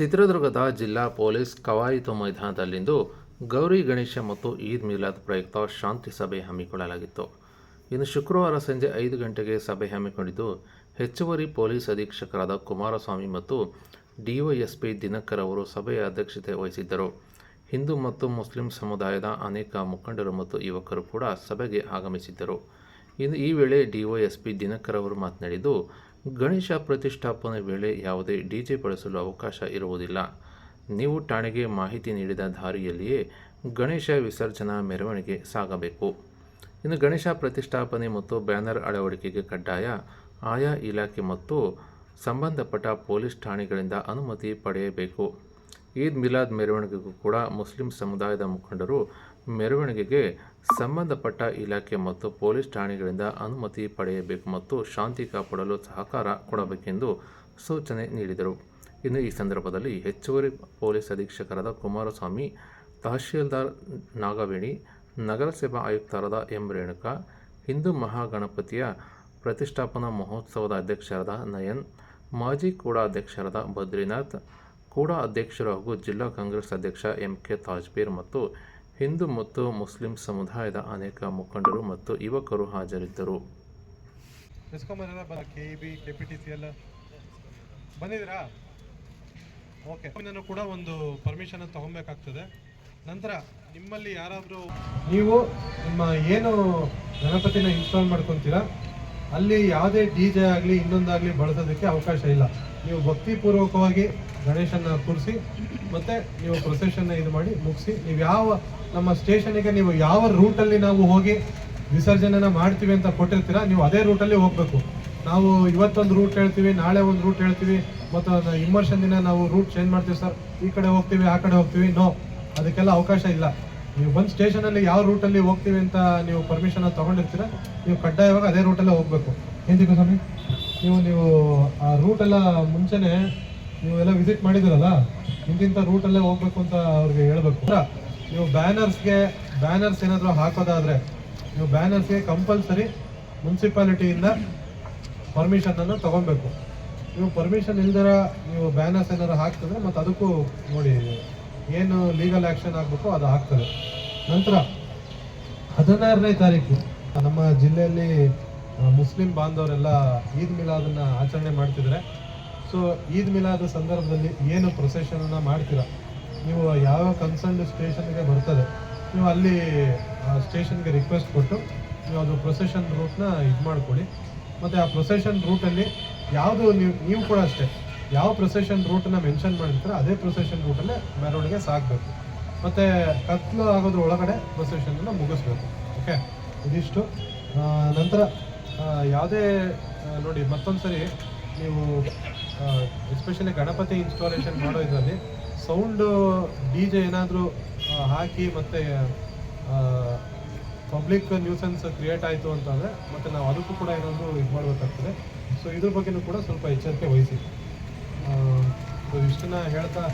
ಚಿತ್ರದುರ್ಗದ ಜಿಲ್ಲಾ ಪೊಲೀಸ್ ಕವಾಯಿತು ಮೈದಾನದಲ್ಲಿಂದು ಗೌರಿ ಗಣೇಶ ಮತ್ತು ಈದ್ ಮಿಲಾದ್ ಪ್ರಯುಕ್ತ ಶಾಂತಿ ಸಭೆ ಹಮ್ಮಿಕೊಳ್ಳಲಾಗಿತ್ತು. ಇನ್ನು ಶುಕ್ರವಾರ ಸಂಜೆ ಐದು ಗಂಟೆಗೆ ಸಭೆ ಹಮ್ಮಿಕೊಂಡಿದ್ದು, ಹೆಚ್ಚುವರಿ ಪೊಲೀಸ್ ಅಧೀಕ್ಷಕರಾದ ಕುಮಾರಸ್ವಾಮಿ ಮತ್ತು ಡಿವೈಎಸ್ಪಿ ದಿನಕರ್ ಅವರು ಸಭೆಯ ಅಧ್ಯಕ್ಷತೆ ವಹಿಸಿದ್ದರು. ಹಿಂದೂ ಮತ್ತು ಮುಸ್ಲಿಂ ಸಮುದಾಯದ ಅನೇಕ ಮುಖಂಡರು ಮತ್ತು ಯುವಕರು ಕೂಡ ಸಭೆಗೆ ಆಗಮಿಸಿದ್ದರು. ಇನ್ನು ಈ ವೇಳೆ ಡಿವೈಎಸ್ಪಿ ದಿನಕರ್ ಅವರು ಮಾತನಾಡಿದ್ದು, ಗಣೇಶ ಪ್ರತಿಷ್ಠಾಪನೆ ವೇಳೆ ಯಾವುದೇ ಡಿಜೆ ಬಳಸಲು ಅವಕಾಶ ಇರುವುದಿಲ್ಲ. ನೀವು ಠಾಣೆಗೆ ಮಾಹಿತಿ ನೀಡಿದ ದಾರಿಯಲ್ಲಿಯೇ ಗಣೇಶ ವಿಸರ್ಜನಾ ಮೆರವಣಿಗೆ ಸಾಗಬೇಕು. ಇನ್ನು ಗಣೇಶ ಪ್ರತಿಷ್ಠಾಪನೆ ಮತ್ತು ಬ್ಯಾನರ್ ಅಳವಡಿಕೆಗೆ ಕಡ್ಡಾಯ ಆಯಾ ಇಲಾಖೆ ಮತ್ತು ಸಂಬಂಧಪಟ್ಟ ಪೊಲೀಸ್ ಠಾಣೆಗಳಿಂದ ಅನುಮತಿ ಪಡೆಯಬೇಕು. ಈದ್ ಮಿಲಾದ್ ಮೆರವಣಿಗೆಗೂ ಕೂಡ ಮುಸ್ಲಿಂ ಸಮುದಾಯದ ಮುಖಂಡರು ಮೆರವಣಿಗೆಗೆ ಸಂಬಂಧಪಟ್ಟ ಇಲಾಖೆ ಮತ್ತು ಪೊಲೀಸ್ ಠಾಣೆಗಳಿಂದ ಅನುಮತಿ ಪಡೆಯಬೇಕು ಮತ್ತು ಶಾಂತಿ ಕಾಪಾಡಲು ಸಹಕಾರ ಕೊಡಬೇಕೆಂದು ಸೂಚನೆ ನೀಡಿದರು. ಇನ್ನು ಈ ಸಂದರ್ಭದಲ್ಲಿ ಹೆಚ್ಚುವರಿ ಪೊಲೀಸ್ ಅಧೀಕ್ಷಕರಾದ ಕುಮಾರಸ್ವಾಮಿ, ತಹಶೀಲ್ದಾರ್ ನಾಗವೇಣಿ ನಗರಸಭಾ ಆಯುಕ್ತರಾದ ಎಂ ರೇಣುಕಾ, ಹಿಂದೂ ಮಹಾಗಣಪತಿಯ ಪ್ರತಿಷ್ಠಾಪನಾ ಮಹೋತ್ಸವದ ಅಧ್ಯಕ್ಷರಾದ ನಯನ್, ಮಾಜಿ ಕೂಡ ಅಧ್ಯಕ್ಷರಾದ ಬದ್ರಿನಾಥ್ ಕೂಡ ಅಧ್ಯಕ್ಷರು ಹಾಗೂ ಜಿಲ್ಲಾ ಕಾಂಗ್ರೆಸ್ ಅಧ್ಯಕ್ಷ ಎಂ ಕೆ ತಾಜ್ಬೀರ್ ಮತ್ತು ಹಿಂದೂ ಮತ್ತು ಮುಸ್ಲಿಂ ಸಮುದಾಯದ ಅನೇಕ ಮುಖಂಡರು ಮತ್ತು ಯುವಕರು ಹಾಜರಿದ್ದರು. ಎಸ್ಕೊಂಬರೆಲ್ಲ ಬಂದ K B K P T C ಎಲ್ಲ ಬಂದಿದ್ದೀರಾ? ಓಕೆ. ಕೂಡ ಒಂದು ಪರ್ಮಿಷನ್ ತಗೊಬೇಕಾಗ್ತದೆ. ನಂತರ ನಿಮ್ಮಲ್ಲಿ ಯಾರಾದರೂ ನೀವು ನಿಮ್ಮ ಏನು ಗಣಪತಿನ ಇನ್ಸ್ಟಾಲ್ ಮಾಡ್ಕೊತೀರಾ? ಅಲ್ಲಿ ಯಾವುದೇ ಡಿ ಜೆ ಆಗಲಿ, ಇನ್ನೊಂದಾಗಲಿ ಬಳಸೋದಕ್ಕೆ ಅವಕಾಶ ಇಲ್ಲ. ನೀವು ಭಕ್ತಿಪೂರ್ವಕವಾಗಿ ಗಣೇಶನ ಕೂರಿಸಿ, ಮತ್ತೆ ನೀವು ಪ್ರೊಸೆಷನ್ನ ಇದು ಮಾಡಿ, ಮುಗಿಸಿ, ನೀವು ಯಾವ ನಮ್ಮ ಸ್ಟೇಷನಿಗೆ ನೀವು ಯಾವ ರೂಟಲ್ಲಿ ನಾವು ಹೋಗಿ ವಿಸರ್ಜನೆನ ಮಾಡ್ತೀವಿ ಅಂತ ಕೊಟ್ಟಿರ್ತೀರಾ, ನೀವು ಅದೇ ರೂಟಲ್ಲಿ ಹೋಗಬೇಕು. ನಾವು ಇವತ್ತೊಂದು ರೂಟ್ ಹೇಳ್ತೀವಿ, ನಾಳೆ ಒಂದು ರೂಟ್ ಹೇಳ್ತೀವಿ ಮತ್ತು ಇಮ್ಮರ್ಷನ್ ದಿನ ನಾವು ರೂಟ್ ಚೇಂಜ್ ಮಾಡ್ತೀವಿ, ಸರ್, ಈ ಕಡೆ ಹೋಗ್ತೀವಿ, ಆ ಕಡೆ ಹೋಗ್ತೀವಿ ನೋ ಅದಕ್ಕೆಲ್ಲ ಅವಕಾಶ ಇಲ್ಲ. ನೀವು ಬಂದು ಸ್ಟೇಷನಲ್ಲಿ ಯಾವ ರೂಟಲ್ಲಿ ಹೋಗ್ತೀವಿ ಅಂತ ನೀವು ಪರ್ಮಿಷನ್ ತಗೊಂಡಿರ್ತೀರ, ನೀವು ಕಡ್ಡಾಯವಾಗಿ ಅದೇ ರೂಟಲ್ಲೇ ಹೋಗಬೇಕು. ಏನಿದೆ ಸ್ವಾಮಿ? ನೀವು ನೀವು ಆ ರೂಟೆಲ್ಲ ಮುಂಚೆನೆ ನೀವೆಲ್ಲ ವಿಸಿಟ್ ಮಾಡಿದಿರಲ್ಲ ಇಂತಿಂಥ ರೂಟಲ್ಲೇ ಹೋಗ್ಬೇಕು ಅಂತ ಅವ್ರಿಗೆ ಹೇಳಬೇಕು. ನೀವು ಬ್ಯಾನರ್ಸ್ಗೆ, ಬ್ಯಾನರ್ಸ್ ಏನಾದರೂ ಹಾಕೋದಾದರೆ, ನೀವು ಬ್ಯಾನರ್ಸ್ಗೆ ಕಂಪಲ್ಸರಿ ಮುನ್ಸಿಪಾಲಿಟಿಯಿಂದ ಪರ್ಮಿಷನನ್ನು ತೊಗೊಬೇಕು ನೀವು ಪರ್ಮಿಷನ್ ಇಲ್ದಿರ ನೀವು ಬ್ಯಾನರ್ಸ್ ಏನಾದ್ರು ಹಾಕ್ತಿದ್ರೆ ಮತ್ತು ಅದಕ್ಕೂ ನೋಡಿ. ಏನು ಲೀಗಲ್ ಆಕ್ಷನ್ ಆಗಬೇಕು ಅದು ಆಗ್ತದೆ. ನಂತರ ಹದಿನಾರನೇ ತಾರೀಕು ನಮ್ಮ ಜಿಲ್ಲೆಯಲ್ಲಿ ಮುಸ್ಲಿಂ ಬಾಂಧವರೆಲ್ಲ ಈದ್ ಮಿಲಾದನ್ನ ಆಚರಣೆ ಮಾಡ್ತಿದ್ದಾರೆ. ಸೊ ಈದ್ ಮಿಲಾದ ಸಂದರ್ಭದಲ್ಲಿ ಏನು ಪ್ರೊಸೆಷನನ್ನು ಮಾಡ್ತೀರಾ? ನೀವು ಯಾವ ಕನ್ಸರ್ನ್ ಸ್ಟೇಷನ್ಗೆ ಬರ್ತದೆ? ನೀವು ಅಲ್ಲಿ ಸ್ಟೇಷನ್ಗೆ ರಿಕ್ವೆಸ್ಟ್ ಕೊಟ್ಟು ನೀವು ಅದು ಪ್ರೊಸೆಷನ್ ರೂಟ್ನ ಇದು ಮಾಡ್ಕೊಳ್ಳಿ. ಮತ್ತು ಆ ಪ್ರೊಸೆಷನ್ ರೂಟಲ್ಲಿ ಯಾವುದು ನೀವು ನೀವು ಕೂಡ ಅಷ್ಟೇ. ಯಾವ ಪ್ರೊಸೆಷನ್ ರೂಟನ್ನ ಮೆನ್ಷನ್ ಮಾಡಿರ್ತಾರೆ ಅದೇ ಪ್ರೊಸೆಷನ್ ರೂಟಲ್ಲೇ ಮೆರವಣಿಗೆ ಸಾಗಬೇಕು ಮತ್ತು ಕತ್ಲು ಆಗೋದ್ರ ಒಳಗಡೆ ಪ್ರೊಸೆಷನನ್ನು ಮುಗಿಸ್ಬೇಕು. ಓಕೆ ಇದಿಷ್ಟು. ನಂತರ ಯಾವುದೇ ನೋಡಿ ಮತ್ತೊಂದು ಸರಿ ನೀವು ಎಸ್ಪೆಷಲಿ ಗಣಪತಿ ಇನ್ಸ್ಟಾಲೇಷನ್ ಮಾಡೋ ಇದರಲ್ಲಿ ಸೌಂಡು ಡಿ ಜೆ ಏನಾದರೂ ಹಾಕಿ ಮತ್ತು ಪಬ್ಲಿಕ್ ನ್ಯೂಸೆನ್ಸ್ ಕ್ರಿಯೇಟ್ ಆಯಿತು ಅಂತಂದರೆ ಮತ್ತು ನಾವು ಅದಕ್ಕೂ ಕೂಡ ಏನಾದರೂ ಇದು ಮಾಡಬೇಕಾಗ್ತದೆ. ಸೊ ಇದ್ರ ಬಗ್ಗೆನೂ ಕೂಡ ಸ್ವಲ್ಪ ಎಚ್ಚರಿಕೆ ವಹಿಸಿ. ಇಷ್ಟನ್ನ ಹೇಳ್ತಾ